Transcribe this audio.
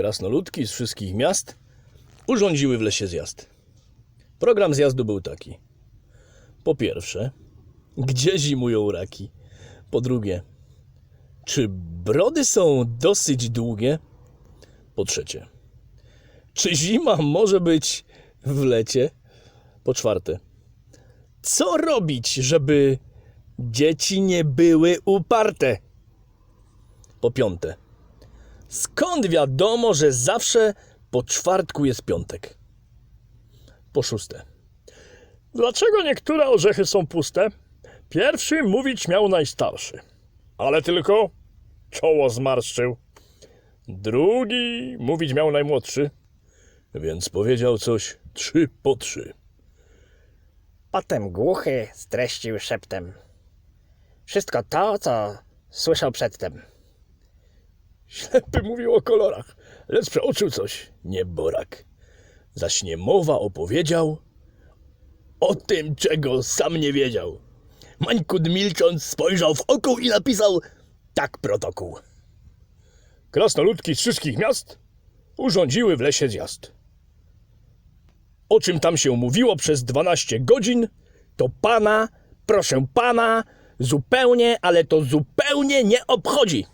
Krasnoludki z wszystkich miast urządziły w lesie zjazd. Program zjazdu był taki. Po pierwsze, gdzie zimują raki? Po drugie, czy brody są dosyć długie? Po trzecie, czy zima może być w lecie? Po czwarte, co robić, żeby dzieci nie były uparte? Po piąte, skąd wiadomo, że zawsze po czwartku jest piątek? Po szóste, Dlaczego niektóre orzechy są puste? Pierwszy mówić miał najstarszy, ale tylko czoło zmarszczył. Drugi mówić miał najmłodszy. więc powiedział coś trzy po trzy. Potem głuchy streścił szeptem. Wszystko to, co słyszał przedtem. Ślepy mówił o kolorach, lecz przeoczył coś, nieborak. Zaś niemowa opowiedział o tym, czego sam nie wiedział. Mańkut milcząc spojrzał w oko i napisał tak protokół. Krasnoludki z wszystkich miast urządziły w lesie zjazd. O czym tam się mówiło przez 12 godzin, to pana, proszę pana, zupełnie, ale to zupełnie nie obchodzi.